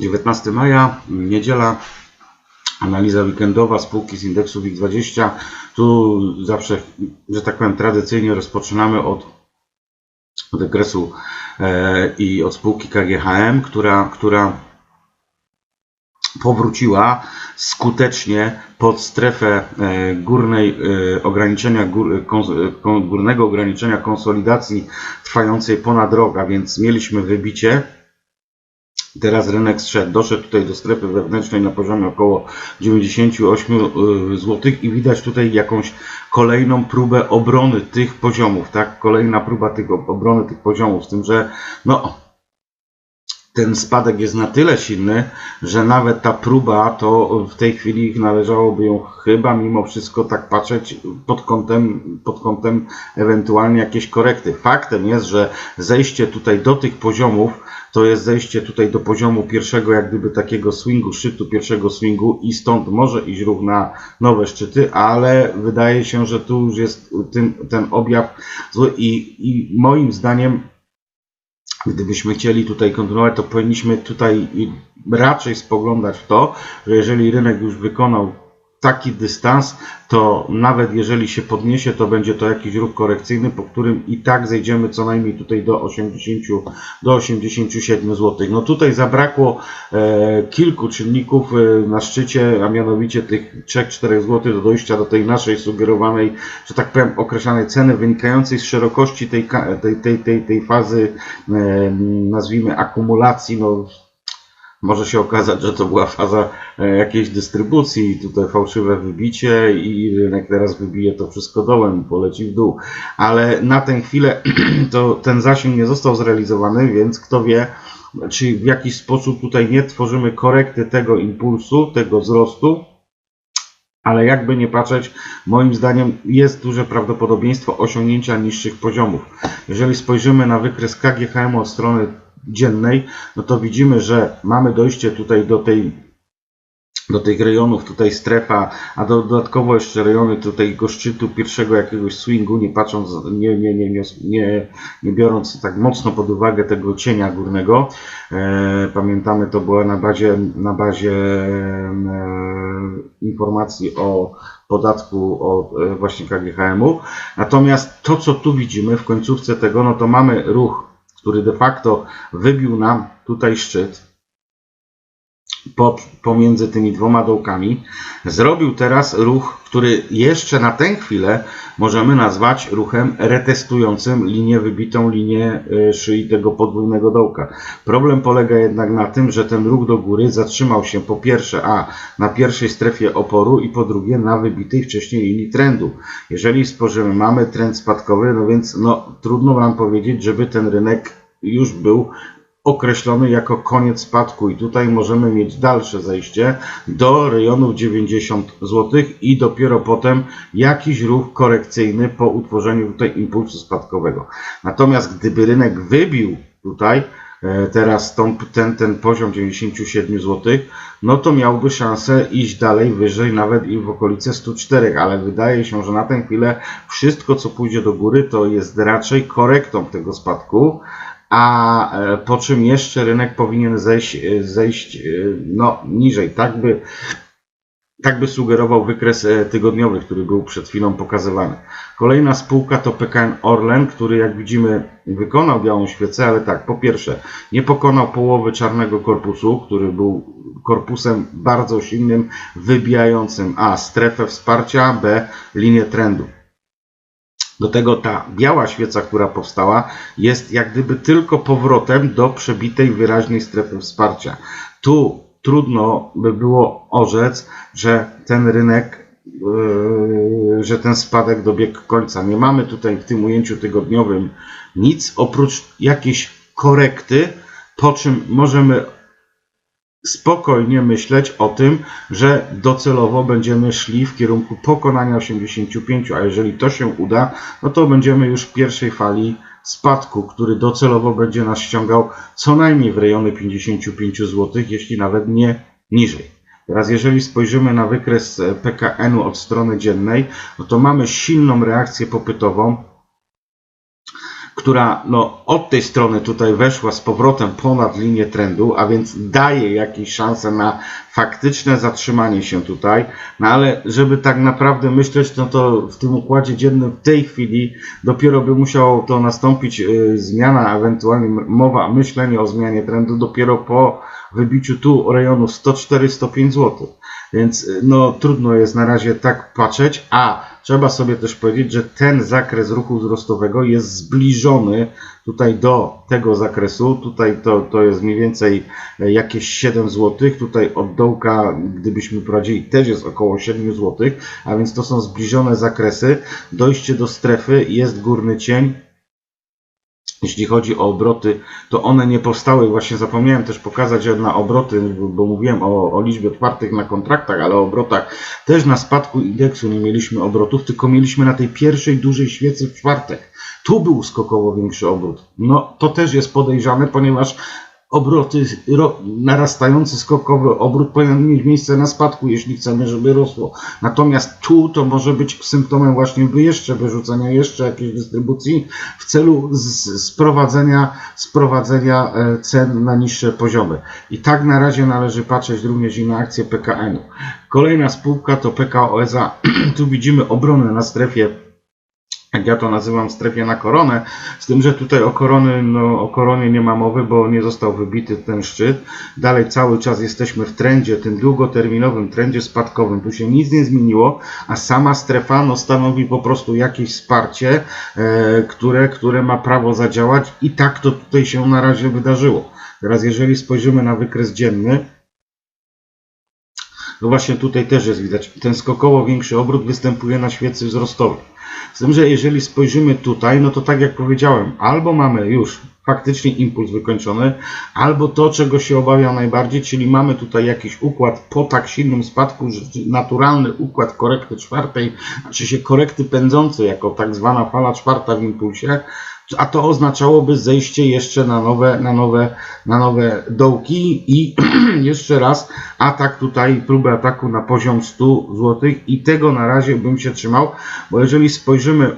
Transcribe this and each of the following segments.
19 maja, niedziela, analiza weekendowa spółki z indeksu WIG20. Tu zawsze, że tak powiem, tradycyjnie rozpoczynamy od wykresu e, i od spółki KGHM, która, która powróciła skutecznie pod strefę e, górnej e, ograniczenia, górnego ograniczenia konsolidacji trwającej ponad rok, a więc mieliśmy wybicie. Teraz rynek zszedł, doszedł tutaj do strefy wewnętrznej na poziomie około 98 zł i widać tutaj jakąś kolejną próbę obrony tych poziomów, tak? Kolejna próba tych, obrony tych poziomów, z tym, że no, ten spadek jest na tyle silny, że nawet ta próba, to w tej chwili należałoby ją chyba mimo wszystko tak patrzeć pod kątem, pod kątem ewentualnie jakieś korekty. Faktem jest, że zejście tutaj do tych poziomów, to jest zejście tutaj do poziomu pierwszego, jak gdyby takiego swingu, szczytu pierwszego swingu i stąd może iść na nowe szczyty, ale wydaje się, że tu już jest ten, ten objaw zły i, i moim zdaniem Gdybyśmy chcieli tutaj kontynuować, to powinniśmy tutaj raczej spoglądać w to, że jeżeli rynek już wykonał taki dystans, to nawet jeżeli się podniesie, to będzie to jakiś ruch korekcyjny, po którym i tak zejdziemy co najmniej tutaj do 80, do 87 zł. No tutaj zabrakło e, kilku czynników e, na szczycie, a mianowicie tych 3-4 zł do dojścia do tej naszej sugerowanej, że tak powiem, określanej ceny wynikającej z szerokości tej, tej, tej, tej, tej fazy, e, nazwijmy akumulacji, no może się okazać, że to była faza e, jakiejś dystrybucji, tutaj fałszywe wybicie i rynek teraz wybije to wszystko dołem i poleci w dół. Ale na tę chwilę to ten zasięg nie został zrealizowany, więc kto wie, czy w jakiś sposób tutaj nie tworzymy korekty tego impulsu, tego wzrostu, ale jakby nie patrzeć, moim zdaniem jest duże prawdopodobieństwo osiągnięcia niższych poziomów. Jeżeli spojrzymy na wykres KGHM od strony dziennej, no to widzimy, że mamy dojście tutaj do tej do tych rejonów, tutaj strefa, a do, dodatkowo jeszcze rejony tutaj tego szczytu pierwszego jakiegoś swingu, nie patrząc, nie, nie, nie, nie, nie, biorąc tak mocno pod uwagę tego cienia górnego. E, pamiętamy, to była na bazie, na bazie e, informacji o podatku od e, właśnie KGHM-u. Natomiast to, co tu widzimy w końcówce tego, no to mamy ruch, który de facto wybił nam tutaj szczyt po, pomiędzy tymi dwoma dołkami. Zrobił teraz ruch, który jeszcze na tę chwilę możemy nazwać ruchem retestującym linię wybitą, linię y, szyi tego podwójnego dołka. Problem polega jednak na tym, że ten ruch do góry zatrzymał się po pierwsze a na pierwszej strefie oporu i po drugie na wybitej wcześniej linii trendu. Jeżeli spojrzymy, mamy trend spadkowy, no więc no, trudno nam powiedzieć, żeby ten rynek już był określony jako koniec spadku. I tutaj możemy mieć dalsze zejście do rejonów 90 zł i dopiero potem jakiś ruch korekcyjny po utworzeniu tutaj impulsu spadkowego. Natomiast gdyby rynek wybił tutaj e, teraz tą, ten, ten poziom 97 zł, no to miałby szansę iść dalej wyżej, nawet i w okolice 104, ale wydaje się, że na tę chwilę wszystko co pójdzie do góry to jest raczej korektą tego spadku, a e, po czym jeszcze rynek powinien zejść, e, zejść e, no, niżej. Tak by, tak by sugerował wykres tygodniowy, który był przed chwilą pokazywany. Kolejna spółka to PKN Orlen, który jak widzimy wykonał białą świecę, ale tak, po pierwsze nie pokonał połowy czarnego korpusu, który był korpusem bardzo silnym, wybijającym a strefę wsparcia, b linię trendu. Do tego ta biała świeca, która powstała, jest jak gdyby tylko powrotem do przebitej wyraźnej strefy wsparcia. Tu trudno by było orzec, że ten rynek, yy, że ten spadek dobiegł końca. Nie mamy tutaj w tym ujęciu tygodniowym nic oprócz jakiejś korekty, po czym możemy spokojnie myśleć o tym, że docelowo będziemy szli w kierunku pokonania 85, a jeżeli to się uda, no to będziemy już w pierwszej fali spadku, który docelowo będzie nas ściągał co najmniej w rejony 55 zł, jeśli nawet nie niżej. Teraz jeżeli spojrzymy na wykres e, PKN-u od strony dziennej, no to mamy silną reakcję popytową, która no, od tej strony tutaj weszła z powrotem ponad linię trendu, a więc daje jakieś szanse na faktyczne zatrzymanie się tutaj. No ale żeby tak naprawdę myśleć, no to w tym układzie dziennym w tej chwili dopiero by musiało to nastąpić y, zmiana, ewentualnie mowa, myślenie o zmianie trendu dopiero po wybiciu tu rejonu 104-105 zł. Więc y, no trudno jest na razie tak patrzeć, a trzeba sobie też powiedzieć, że ten zakres ruchu wzrostowego jest zbliżony tutaj do tego zakresu. Tutaj to, to jest mniej więcej e, jakieś 7 zł. Tutaj od dołka, gdybyśmy prowadzili, też jest około 7 zł, a więc to są zbliżone zakresy. Dojście do strefy jest górny cień. Jeśli chodzi o obroty, to one nie powstały. Właśnie zapomniałem też pokazać, na obroty, bo mówiłem o, o liczbie otwartych na kontraktach, ale o obrotach też na spadku indeksu nie mieliśmy obrotów, tylko mieliśmy na tej pierwszej dużej świecy w czwartek. Tu był skokowo większy obrót. No to też jest podejrzane, ponieważ obroty, ro, narastający skokowy obrót powinien mieć miejsce na spadku, jeśli chcemy, żeby rosło. Natomiast tu to może być symptomem właśnie jeszcze wyrzucenia jeszcze jakiejś dystrybucji w celu z- sprowadzenia, sprowadzenia e, cen na niższe poziomy. I tak na razie należy patrzeć również i na akcję PKN-u. Kolejna spółka to PKO SA. tu widzimy obronę na strefie jak ja to nazywam, strefie na koronę, z tym, że tutaj o, korony, no, o koronie nie ma mowy, bo nie został wybity ten szczyt. Dalej cały czas jesteśmy w trendzie, tym długoterminowym trendzie spadkowym. Tu się nic nie zmieniło, a sama strefa no, stanowi po prostu jakieś wsparcie, e, które, które ma prawo zadziałać i tak to tutaj się na razie wydarzyło. Teraz jeżeli spojrzymy na wykres dzienny, no właśnie tutaj też jest widać, ten skokowo większy obrót występuje na świecy wzrostowej. Z tym, że jeżeli spojrzymy tutaj, no to tak jak powiedziałem, albo mamy już faktycznie impuls wykończony, albo to, czego się obawiam najbardziej, czyli mamy tutaj jakiś układ po tak silnym spadku, że naturalny układ korekty czwartej, znaczy się korekty pędzącej, jako tak zwana fala czwarta w impulsie, a to oznaczałoby zejście jeszcze na nowe, na nowe, na nowe dołki i jeszcze raz atak tutaj, próbę ataku na poziom 100 zł i tego na razie bym się trzymał, bo jeżeli spojrzymy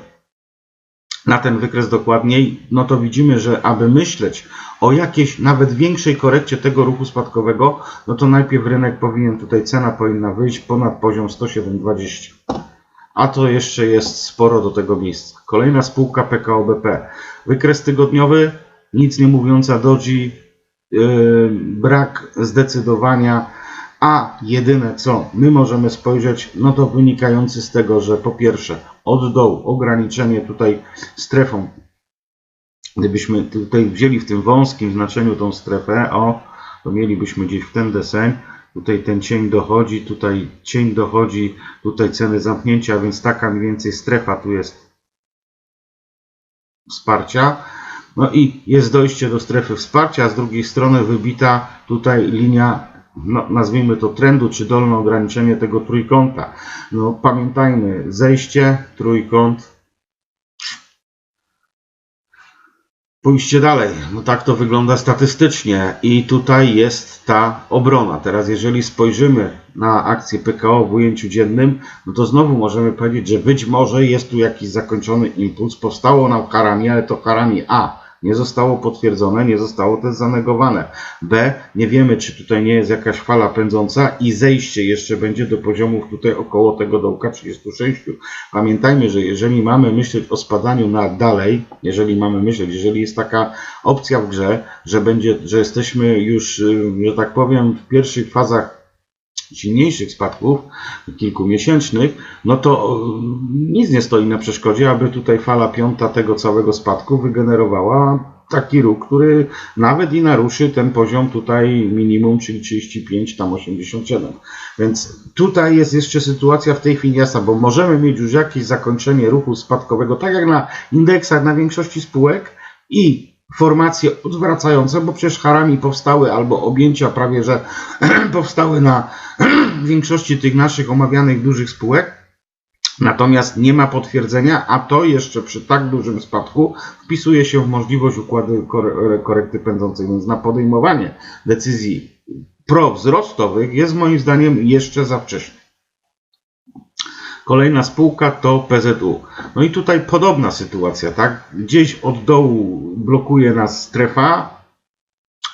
na ten wykres dokładniej, no to widzimy, że aby myśleć o jakiejś nawet większej korekcie tego ruchu spadkowego, no to najpierw rynek powinien, tutaj cena powinna wyjść ponad poziom 107,20. A to jeszcze jest sporo do tego miejsca. Kolejna spółka PKO BP. Wykres tygodniowy, nic nie mówiąca Doji, yy, brak zdecydowania, a jedyne co my możemy spojrzeć, no to wynikający z tego, że po pierwsze od dołu ograniczenie tutaj strefą, gdybyśmy tutaj wzięli w tym wąskim znaczeniu tą strefę, o, to mielibyśmy gdzieś w ten deseń, tutaj ten cień dochodzi, tutaj cień dochodzi, tutaj ceny zamknięcia, więc taka mniej więcej strefa tu jest wsparcia. No i jest dojście do strefy wsparcia, a z drugiej strony wybita tutaj linia, no, nazwijmy to trendu, czy dolne ograniczenie tego trójkąta. No pamiętajmy, zejście, trójkąt, pójście dalej. No tak to wygląda statystycznie i tutaj jest ta obrona. Teraz jeżeli spojrzymy na akcję PKO w ujęciu dziennym, no to znowu możemy powiedzieć, że być może jest tu jakiś zakończony impuls. Powstało nam karami, ale to karami A. Nie zostało potwierdzone, nie zostało też zanegowane. B. Nie wiemy, czy tutaj nie jest jakaś fala pędząca i zejście jeszcze będzie do poziomów tutaj około tego dołka 36. Pamiętajmy, że jeżeli mamy myśleć o spadaniu na dalej, jeżeli mamy myśleć, jeżeli jest taka opcja w grze, że będzie, że jesteśmy już, y, że tak powiem, w pierwszych fazach silniejszych spadków, kilkumiesięcznych, no to y, nic nie stoi na przeszkodzie, aby tutaj fala piąta tego całego spadku wygenerowała taki ruch, który nawet i naruszy ten poziom tutaj minimum, czyli 35, tam 87. Więc tutaj jest jeszcze sytuacja w tej chwili jasna, bo możemy mieć już jakieś zakończenie ruchu spadkowego, tak jak na indeksach, na większości spółek i formacje odwracające, bo przecież harami powstały albo objęcia prawie, że powstały na większości tych naszych omawianych dużych spółek. Natomiast nie ma potwierdzenia, a to jeszcze przy tak dużym spadku wpisuje się w możliwość układu kore- korekty pędzącej, więc na podejmowanie decyzji prowzrostowych jest moim zdaniem jeszcze za wcześnie. Kolejna spółka to PZU. No i tutaj podobna sytuacja, tak? Gdzieś od dołu blokuje nas strefa,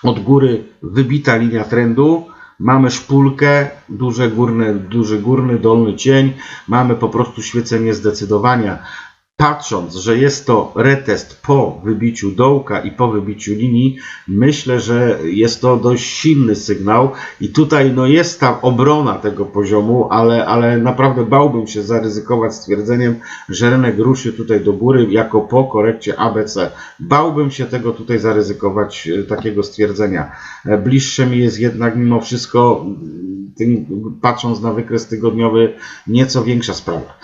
od góry wybita linia trendu, mamy szpulkę, duże górne, duży górny, dolny cień, mamy po prostu świecenie zdecydowania. Patrząc, że jest to retest po wybiciu dołka i po wybiciu linii, myślę, że jest to dość silny sygnał i tutaj no, jest ta obrona tego poziomu, ale, ale naprawdę bałbym się zaryzykować stwierdzeniem, że rynek ruszy tutaj do góry jako po korekcie ABC. Bałbym się tego tutaj zaryzykować, e, takiego stwierdzenia. E, Bliższe mi jest jednak mimo wszystko, tym, patrząc na wykres tygodniowy, nieco większa sprawa.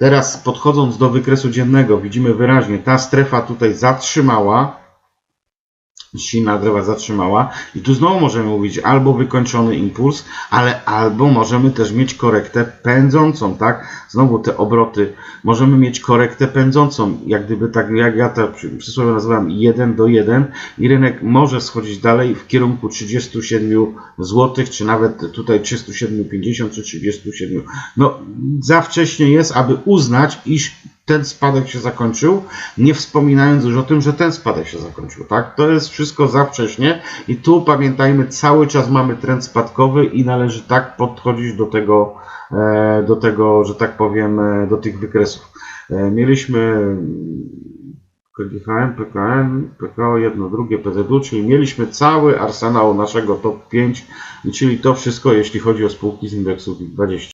Teraz podchodząc do wykresu dziennego, widzimy wyraźnie, ta strefa tutaj zatrzymała, silna drewa zatrzymała i tu znowu możemy mówić albo wykończony impuls, ale albo możemy też mieć korektę pędzącą, tak? Znowu te obroty, możemy mieć korektę pędzącą, jak gdyby tak, jak ja to przy- przysłowie nazywam 1 do 1 i rynek może schodzić dalej w kierunku 37 zł, czy nawet tutaj 37,50 czy 37. No, za wcześnie jest, aby uznać, iż ten spadek się zakończył, nie wspominając już o tym, że ten spadek się zakończył, tak? To jest wszystko za wcześnie i tu pamiętajmy, cały czas mamy trend spadkowy i należy tak podchodzić do tego, e, do tego, że tak powiem, e, do tych wykresów. E, Mieliśmy KGHM, PKN, PKO, jedno, drugie, PZU, czyli mieliśmy cały arsenał naszego top 5, czyli to wszystko, jeśli chodzi o spółki z indeksu WIG 20.